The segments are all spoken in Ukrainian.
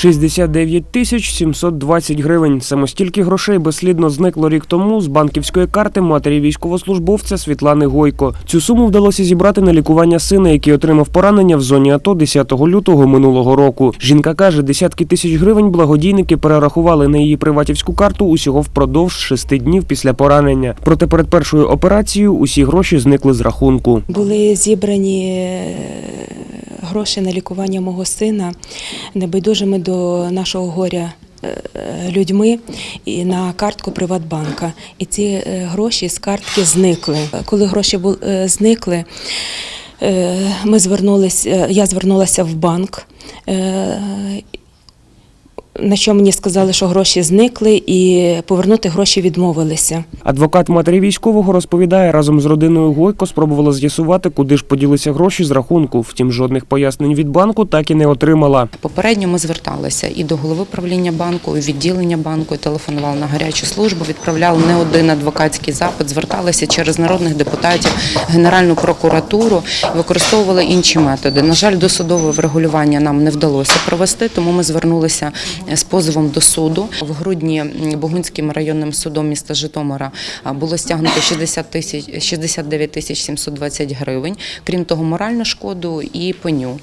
69 тисяч 720 гривень. Саме стільки грошей безслідно зникло рік тому з банківської карти матері військовослужбовця Світлани Гойко. Цю суму вдалося зібрати на лікування сина, який отримав поранення в зоні АТО 10 лютого минулого року. Жінка каже, десятки тисяч гривень благодійники перерахували на її приватівську карту усього впродовж шести днів після поранення. Проте перед першою операцією усі гроші зникли з рахунку. Були зібрані е, гроші на лікування мого сина небайдужими до нашого горя. е, Людьми і на картку Приватбанка, і ці е, гроші з картки зникли. Коли гроші е, зникли, ми звернулися. Я звернулася в банк. На що мені сказали, що гроші зникли, і повернути гроші відмовилися. Адвокат матері військового розповідає, разом з родиною Гойко спробувала з'ясувати, куди ж поділися гроші з рахунку. Втім, жодних пояснень від банку так і не отримала. Попередньо ми зверталися і до голови правління банку, і відділення банку, і телефонували на гарячу службу, відправляли не один адвокатський запит, зверталися через народних депутатів, Генеральну прокуратуру, використовували інші методи. На жаль, досудове врегулювання нам не вдалося провести, тому ми звернулися з позовом до суду. В грудні Богунським районним судом міста Житомира було стягнуто 60 тисяч 69 тисяч 720 гривень. Крім того, моральну шкоду і пеню.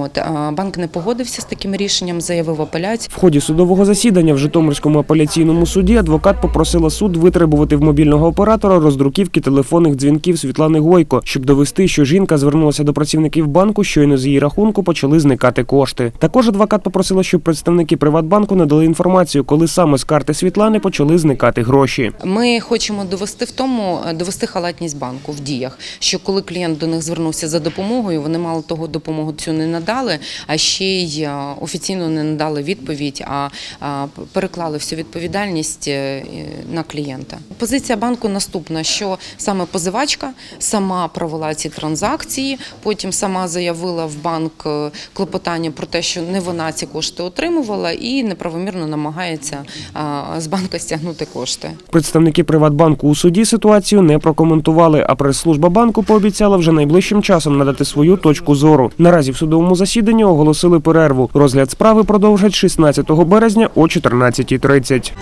От банк не погодився з таким рішенням, заявив апеляцію. В ході судового засідання в Житомирському апеляційному суді адвокат попросила суд витребувати в мобільного оператора роздруківки телефонних дзвінків Світлани Гойко, щоб довести, що жінка звернулася до працівників банку, щойно з її рахунку почали зникати кошти. Також адвокат попросила, щоб представники Приватбанку надали інформацію, коли саме з карти Світлани почали зникати гроші. Ми хочемо довести в тому, довести халатність банку в діях, що коли клієнт до них звернувся за допомогою, вони мало того допомогу цю не надали, а ще й е, офіційно не надали відповідь, а а, переклали всю відповідальність е, на клієнта. Позиція банку наступна: що саме позивачка сама провела ці транзакції, потім сама заявила в банк е, клопотання про те, що не вона ці кошти отримувала і неправомірно намагається з банка стягнути кошти. Представники Приватбанку у суді ситуацію не прокоментували, а прес-служба банку пообіцяла вже найближчим часом надати свою точку зору. Наразі в судовому засіданні оголосили перерву. Розгляд справи продовжать 16 березня о 14.30.